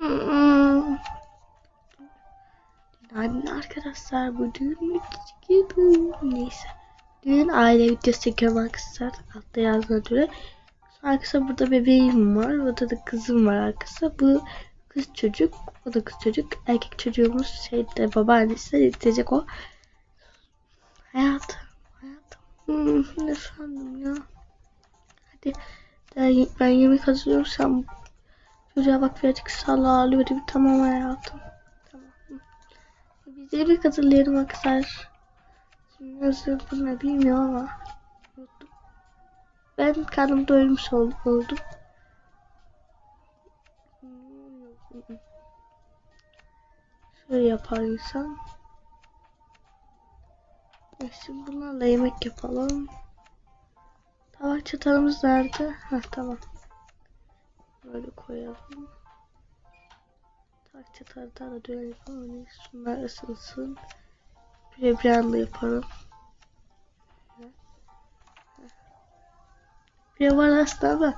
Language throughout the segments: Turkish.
Hmm. Günaydın arkadaşlar. Bu düğün gibi. Neyse. Düğün aile videosu çekiyorum arkadaşlar. Altta yazdığına göre. Arkadaşlar burada bebeğim var. Burada da kızım var arkadaşlar. Bu kız çocuk. O da kız çocuk. Erkek çocuğumuz şeyde babaannesi yetecek o. Hayatım. Hayatım. Hmm, ne sandım ya. Hadi. Ben yemek hazırlıyorum. Sen çocuğa bak birazcık salla. Hadi bir tamam hayatım. Tamam. Biz yemek hazırlayalım arkadaşlar. Şimdi nasıl bunu bilmiyorum ama. Ben karnım doyurmuş ol- oldum. Şöyle yapar insan. Şimdi bunlarla yemek yapalım. Tabak çatalımız nerede? Ha tamam. Böyle koyalım. Tabak çatalı da dönelim ama neyse şunlar ısınsın. Bir de bir var aslında ama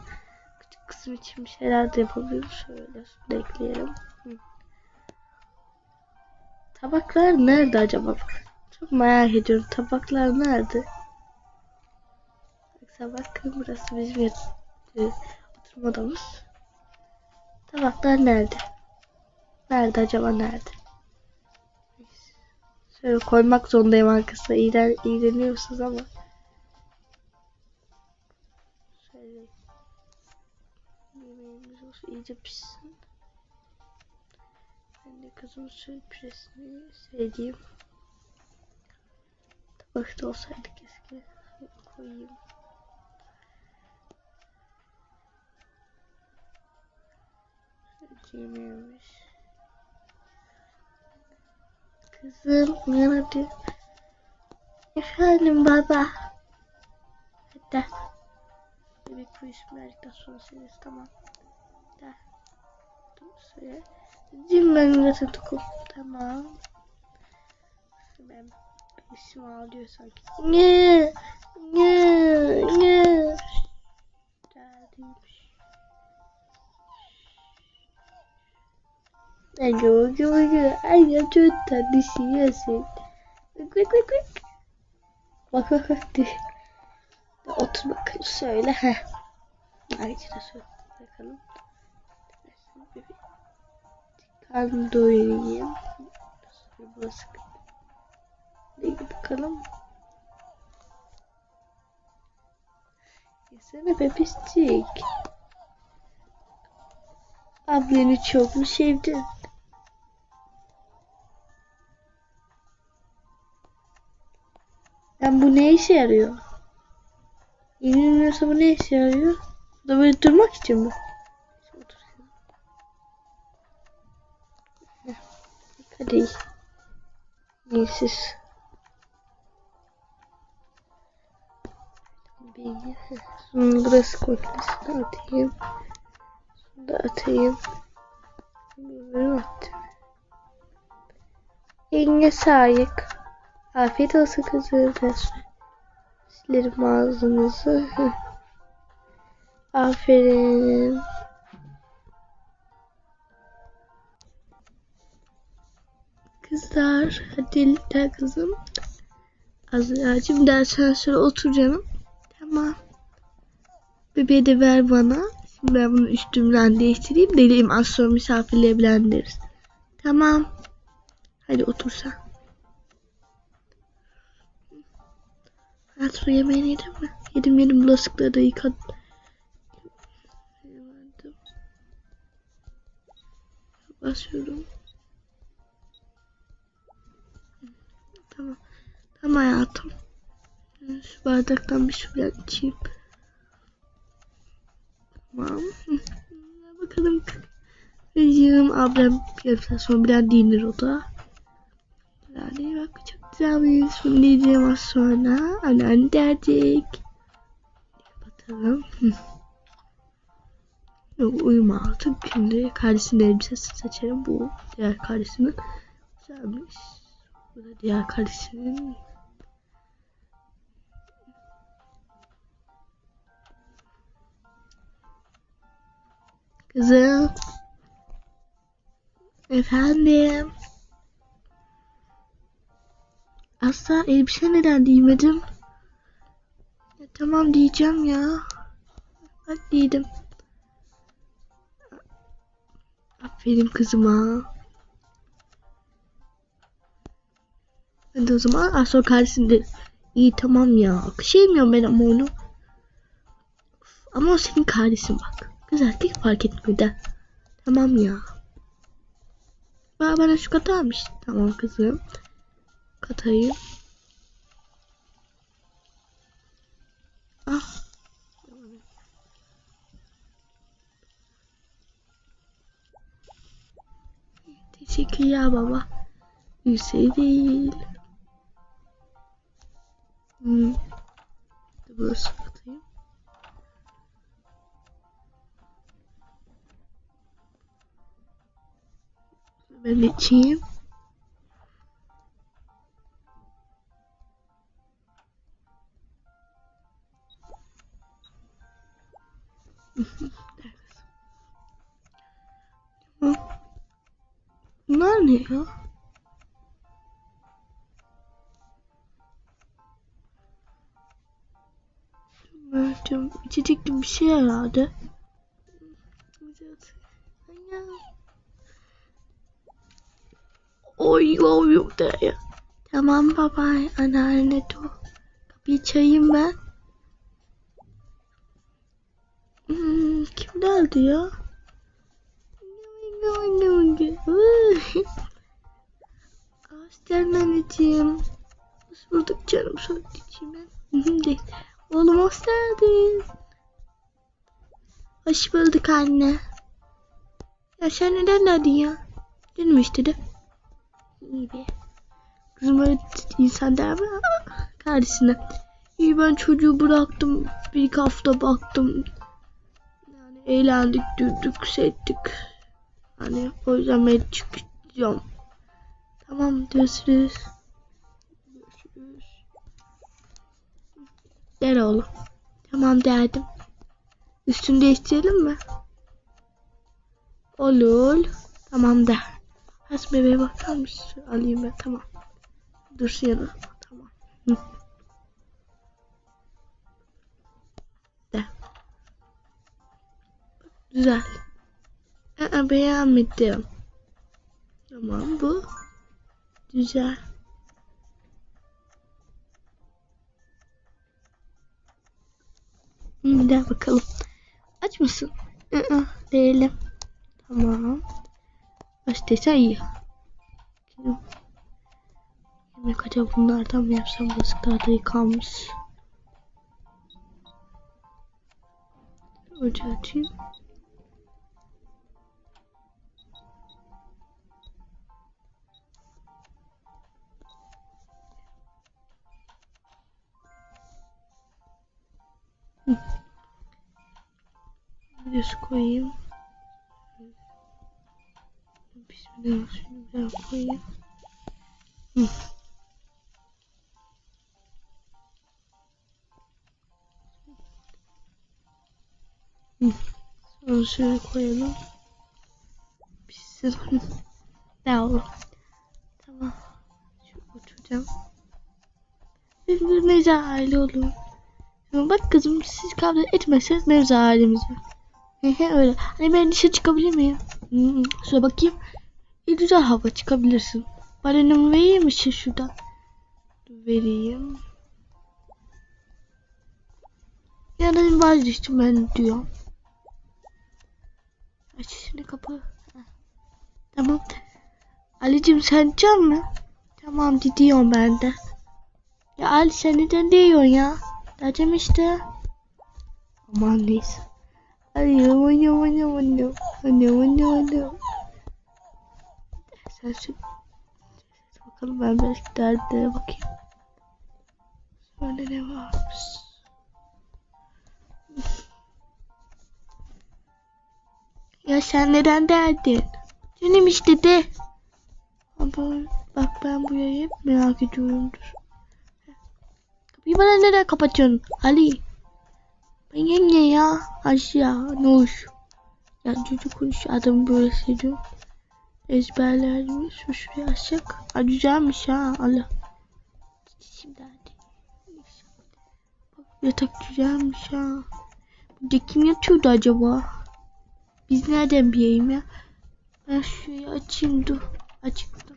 küçük kızım için bir şeyler de yapabilirim. Şöyle şunu ekleyelim. Tabaklar nerede acaba? Çok merak ediyorum. Tabaklar nerede? Bakın burası bizim e, oturma odamız. Tabaklar nerede? Nerede acaba nerede? Şöyle koymak zorundayım arkasına. İğren, iğreniyorsunuz ama. Şöyle. Yemeğimiz olsun iyice pişsin. Ben de kızımın şöyle püresini sevdiğim. Tabakta olsaydı keşke. Koyayım. Yemeğimiz. Kızım uyan hadi. Efendim baba. Bu ismi verdikten sonra söyleriz tamam. Dur söyle. Cim ben zaten tokum. Tamam. Ben isim ağlıyor sanki. Ne? Ne? Ne? Geldiymiş. Ege ege ege. Ay ya çok tatlısın ya sen. Bak bak bak bak. Bak bak bak. Otur bakalım söyle. Heh. Da söyle bakalım. Karnı doyurayım. Burası. Bakalım. Yesene bebişcik. Ablanı çok mu sevdin? Yani bu ne işe yarıyor? Yenilmiyorsa bu ne işe yarıyor? Bu da böyle durmak için mi? Hadi. Bir, Şunu burası komplesini atayım. Şunu da atayım. Bunu attım. Eline sağlık. Afiyet olsun kızım. Silerim ağzınızı. Aferin. Kızlar hadi gel kızım. Azra'cığım dersen şöyle otur canım. Tamam. Bebeği de ver bana. Şimdi ben bunu üstümden değiştireyim. Deliyim az sonra misafirliğe bilendiririz. Tamam. Hadi otur sen. Hayat yemeğini yedin mi? Yedim yedim bulaşıkları da yıkadım. Basıyorum. Tamam. Tamam hayatım. Şu bardaktan bir şeyler içeyim. Tamam. Bakalım. Kızım ablam saat sonra biraz dinler o da. Yani bak Bunu diyeceğim az sonra. Kapatalım. Hı. Yok uyuma artık. Şimdi kardeşinin elbisesi seçelim. Bu diğer kardeşinin. Güzelmiş. Bu da diğer kardeşinin. Kızım. Efendim. Asla elbise neden giymedim? Ya, tamam diyeceğim ya. Bak giydim. Aferin kızıma. Hadi o zaman Asla kardeşin de iyi tamam ya. Kışayım ben ama onu. Of, ama o senin kardeşin bak. Kız erkek fark etmiyor da. Tamam ya. Bana, bana şu katarmış. Tamam kızım. Katayım. Ah. Teşekkürler baba. Yüksek değil. Hmm. Burası atayım. Ben içeyim. Bunlar ne ya? Mert'cim içecek bir şey herhalde. Oy oy ya. Tamam baba anneanne dur. Kapıyı çayayım ben. Kim geldi ya? Aslan anneciğim. Hoş bulduk canım söyleyeceğim ben. Oğlum hoş geldin. Hoş bulduk anne. Ya sen neden geldin ya? Dün mü işte de? İyi be. Kızım öyle insan der mi? Kardeşine. İyi ben çocuğu bıraktım. Bir hafta baktım. Eğlendik, dürdük, settik. Hani o yüzden ben çıkacağım. Tamam görüşürüz. Görüşürüz. Der oğlum. Tamam derdim. Üstünü değiştirelim mi? Olur. Tamam der. Has bebeğe bakar mısın? Alayım ben tamam. Dursun yanına. Tamam. Hı. Güzel. Aa, beğenmedim. Tamam bu. Güzel. Bir daha bakalım. Aç mısın? Aa, değilim. Tamam. Açtıysa iyi. Yemek acaba bunlardan mı yapsam? Bulaşıklar da yıkanmış. Ocağı açayım. Biraz koyayım. Bismillah şunu biraz koyayım. Hı. Hı. Sonra şöyle koyalım. Pişsin. Yavrum. Tamam. Şu oturacağım. Birbirine aile olun. Bak kızım siz kavga etmezseniz mevzu var. Hehe öyle. Hani ben dışarı çıkabilir miyim? Hmm, şöyle bakayım. İyi güzel hava çıkabilirsin. Balenamı vereyim şey şuradan? Vereyim. Ya da vazgeçtim ben diyor. Aç şimdi kapı. Tamam. Ali'cim sen can mı? Tamam gidiyorum ben de. Ya Ali sen neden diyorsun ya? Diyeceğim işte. Aman neyse. Anne anne anne anne anne anne anne. Sen şu bakalım ben belki dertlere bakayım. Sonra ne varmış? Ya sen neden derdin? Canım işte de. Ama bak ben bu yayı merak ediyorumdur. Kapıyı bana neden kapatıyorsun Ali? Ben yenge ya. Aşağı ne hoş. Ya çocuk konuş adam böyle seviyor. ezberlermiş. Şu şuraya açacak. Güzelmiş ha. Allah. Şimdi hadi. Bak yatak güzelmiş ha. Burada kim yatıyordu acaba? Biz nereden bileyim ya? Ben şurayı açayım dur. Açıktım.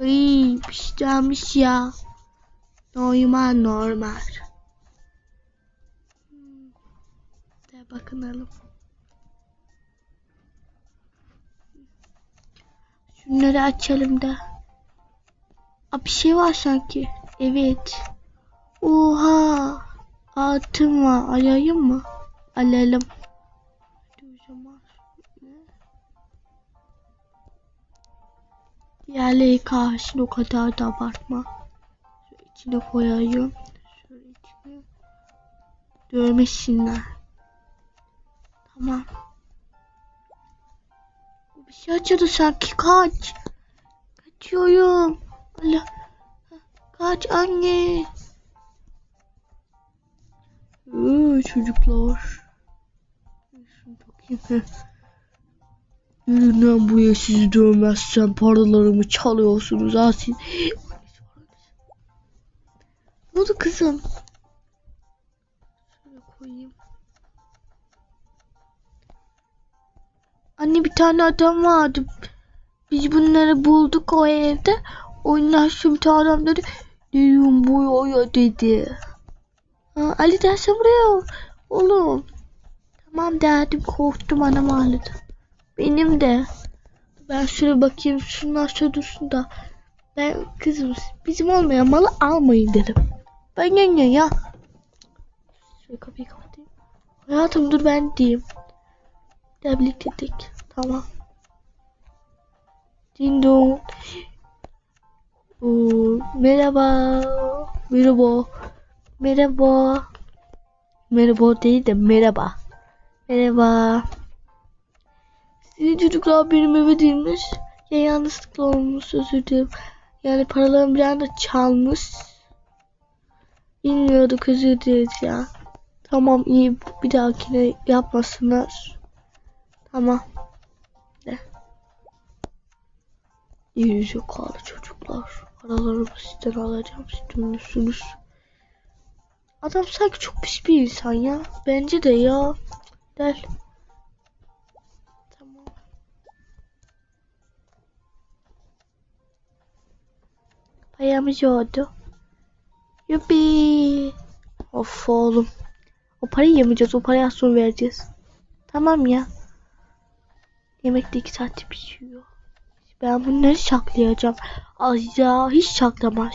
Iy piştirmiş ya. Normal normal. Hmm. De bakınalım. Şunları açalım da. Aa, bir şey var sanki. Evet. Oha. Altın var. Alayım mı? Alalım. Diğerleri karşın o kadar da abartma. İçine koyayım. Şöyle içine. Dövmesinler. Tamam. Bir şey açıldı sanki. Kaç. Kaçıyorum. Allah. Kaç anne. Ee, çocuklar. Şunu bakayım. Lan buraya sizi dövmezsem paralarımı çalıyorsunuz ha siz. Ne oldu kızım? Şöyle koyayım. Anne bir tane adam vardı. Biz bunları bulduk o evde. Onlar tane adam dedi. Dedim bu ya dedi. Ha, Ali dersen buraya oğlum. Tamam derdim korktum anam ağladı. Benim de. Ben şöyle bakayım şunlar şöyle dursun da. Ben kızım bizim olmayan malı almayın dedim. Ben yenge ya. Şöyle kapıyı kapatayım. Hayatım dur ben diyeyim. De birlikte tek. Tamam. Ding dong. Oo, merhaba. Merhaba. Merhaba. Merhaba değil de merhaba. Merhaba. Sizin çocuklar benim eve değilmiş. Ya yanlışlıkla olmuş özür dilerim. Yani paralarımı bir anda çalmış. Bilmiyorduk özür dileriz ya. Tamam iyi bir dahakine yapmasınlar. Tamam. Ne? Yüzü kaldı çocuklar. Paralarımı sizden alacağım. Siz dönürsünüz. Adam sanki çok pis bir insan ya. Bence de ya. Gel. Tamam. Payamız oldu. Yuppi. Of oğlum. O parayı yemeyeceğiz. O parayı az sonra vereceğiz. Tamam ya. Yemek de iki saatte pişiyor. Ben bunları saklayacağım. Azra hiç saklamaz.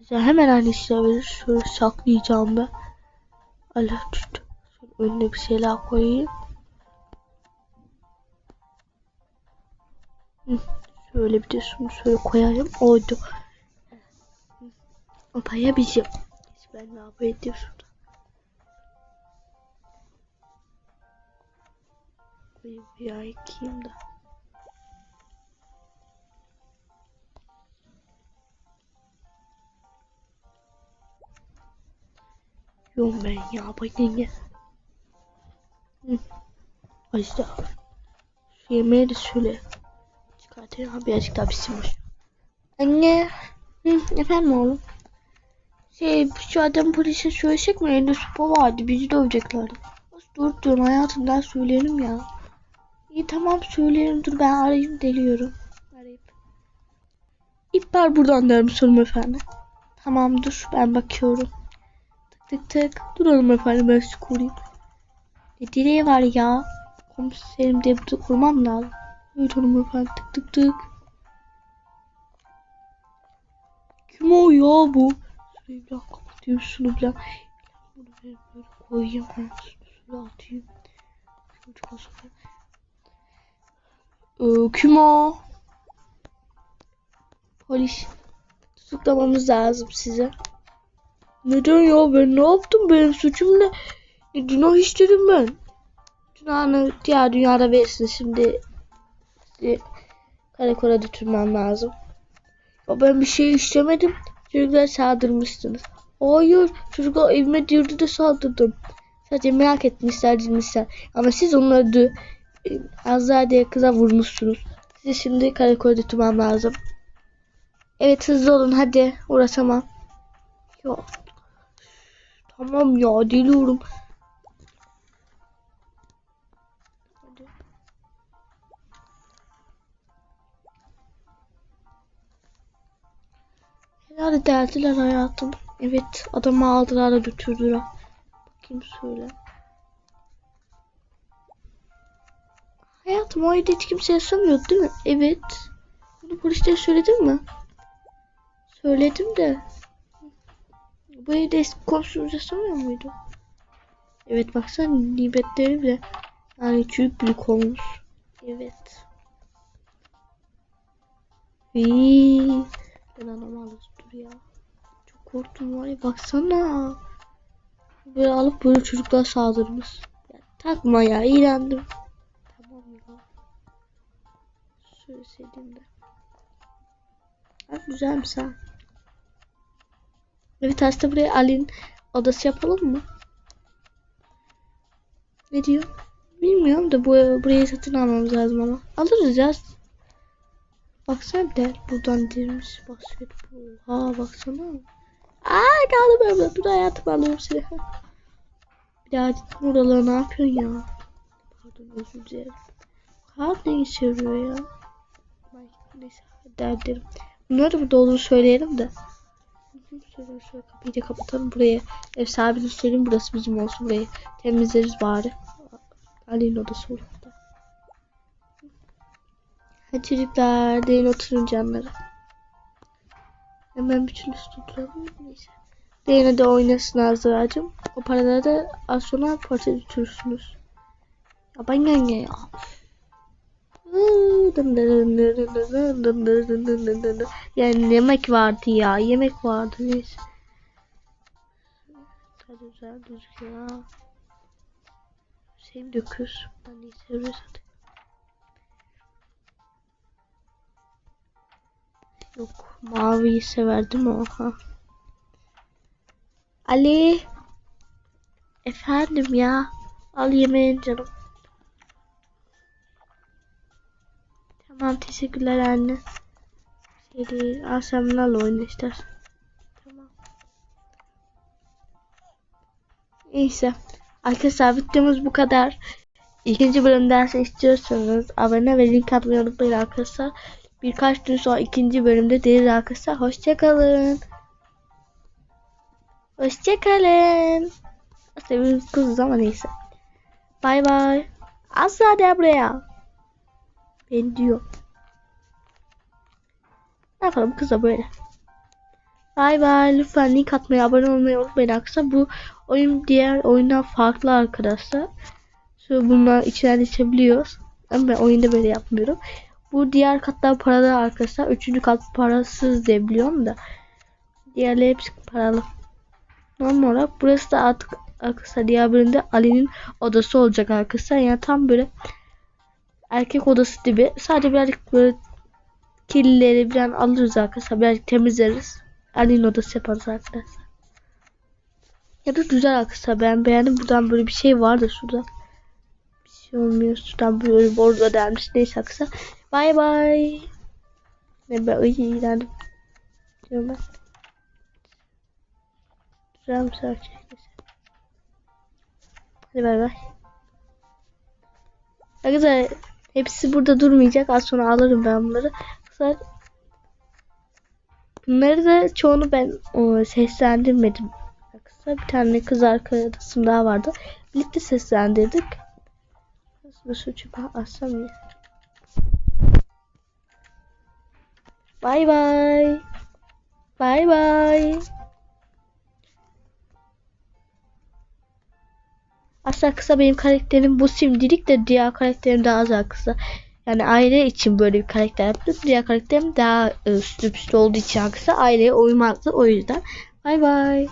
Azra hemen annesine verir. Şöyle saklayacağım ben. Allah tut. Şöyle önüne bir şeyler koyayım. Hı, Şöyle bir de şunu şöyle koyayım. Oldu. O paya bizim. Neyse, Ben ne yapayım şurada. Koyayım bir ay yıkayayım da. Yok ben ya bakın ya. Açtı. Şu yemeği de şöyle çıkartayım. Ha birazcık daha pişsin boş. Anne. Hı, efendim oğlum. Şey şu adam polise söylesek mi? Elinde sopa vardı. Bizi döveceklerdi. Dur diyorsun hayatımdan söyleyelim ya. İyi tamam söyleyelim. Dur ben arayayım deliyorum. Arayıp. İp var buradan derim hanımefendi. Tamam dur ben bakıyorum. Tık tık tık. Dur hanımefendi ben sizi koruyayım. Ne direği var ya? Komiserim de burada kurmam lazım. Evet hanımefendi tık tık tık. Kim o ya bu? Şurayı biraz kapatayım şunu biraz. Bunu böyle, böyle koyayım. Şunu atayım. Şunu koyayım. Ee, kim o? Polis. Tutuklamamız lazım size. Neden ya ben ne yaptım benim suçum ne? Ne günah işledim ben. Günahını diğer dünyada versin şimdi. Karakola götürmem lazım. Ya ben bir şey işlemedim. Çocuklar saldırmışsınız. Hayır çocuklar evime girdi de saldırdım. Sadece merak etmişler dinmişler. Ama siz onları da e, Azrade'ye kıza vurmuşsunuz. Sizi şimdi karakolda tutmam lazım. Evet hızlı olun hadi. Uğraşamam. Ya. Tamam ya deliyorum. Herhalde deldiler hayatım. Evet adamı aldılar da götürdüler. Bakayım söyle. Hayatım o evde hiç kimse yaşamıyor değil mi? Evet. Bunu polislere söyledin mi? Söyledim de. Bu evde eski komşumuz muydu? Evet baksana nibetleri bile yani çürük büyük olmuş. Evet. Iiii. Ben anlamadım dur ya. Çok korktum var ya baksana. Böyle alıp böyle çocuklar saldırmış. Ya, takma ya iğrendim. Tamam ya. Şöyle sevdim de. Ha, güzelmiş ha. Evet aslında buraya Ali'nin odası yapalım mı? Ne diyor? Bilmiyorum da bu burayı satın almamız lazım ama. Alırız ya. Baksana de buradan dirmiş basketbol. Ha baksana. Aa kaldım ben burada. Dur hayatım alıyorum seni. Bir daha oralara ne yapıyorsun ya? Pardon özür dilerim. Kağıt ne işe yarıyor ya? Neyse derdim. Bunları da burada olduğunu söyleyelim de. Şöyle şöyle kapıyı da kapatalım buraya. Ev sahibine söyleyeyim burası bizim olsun burayı. Temizleriz bari. Ali'nin odası olur da. Hadi çocuklar deyin oturun canları. Hemen bütün üstü duralım. Neyse. Deyin de oynasın Azra'cığım. O paraları da az sonra parça götürürsünüz. Ya ben yenge ya. Yani yemek vardı ya. Yemek vardı neyse. Güzel gözüküyor. Şey dökür. Ben iyi seviyoruz hadi. Yok maviyi severdim o. Ha. Ali. Efendim ya. Al yemeğin canım. Tamam teşekkürler anne. Şey değil. Al sen oyna istersen. Tamam. Neyse. Arkadaşlar videomuz bu kadar. İkinci bölüm dersi istiyorsanız abone ve link atmayı unutmayın arkadaşlar. Birkaç gün sonra ikinci bölümde değil arkadaşlar. Hoşçakalın. Hoşçakalın. Aslında kızız ama neyse. Bay bay. Asla de buraya. Ben diyor. Ne yapalım kıza böyle. Bay bay. Lütfen link atmayı, abone olmayı unutmayın arkadaşlar. Bu oyun diğer oyundan farklı arkadaşlar. Şöyle bunlar içinden içebiliyoruz. Ama ben oyunda böyle yapmıyorum. Bu diğer katlar paralı arkadaşlar. Üçüncü kat parasız diye da. Diğerleri hepsi paralı. Normal olarak burası da artık arkadaşlar diğer bölümde Ali'nin odası olacak arkadaşlar. Yani tam böyle erkek odası gibi. Sadece birazcık böyle kirlileri biraz alırız arkadaşlar. Birazcık temizleriz. Ali'nin odası yaparız arkadaşlar. Ya da güzel arkadaşlar. Ben beğendim. Buradan böyle bir şey var da şurada. Bir şey olmuyor. Şuradan böyle bordo dermiş. Neyse arkadaşlar. Bay bay. Ne ben iyi iğrendim. Diyorum ben. Bir saat Hadi bay bay. Arkadaşlar hepsi burada durmayacak. Az sonra alırım ben bunları. Arkadaşlar bunları da çoğunu ben o, seslendirmedim. Arkadaşlar bir tane kız arkadaşım daha vardı. Birlikte seslendirdik. Şu çöpe atsam ya. Bay bay. Bay bay. Aslında kısa benim karakterim bu şimdilik de diğer karakterim daha az kısa. Yani aile için böyle bir karakter yaptım. Diğer karakterim daha üstü üstü olduğu için kısa aileye uymazdı o yüzden. Bay bay.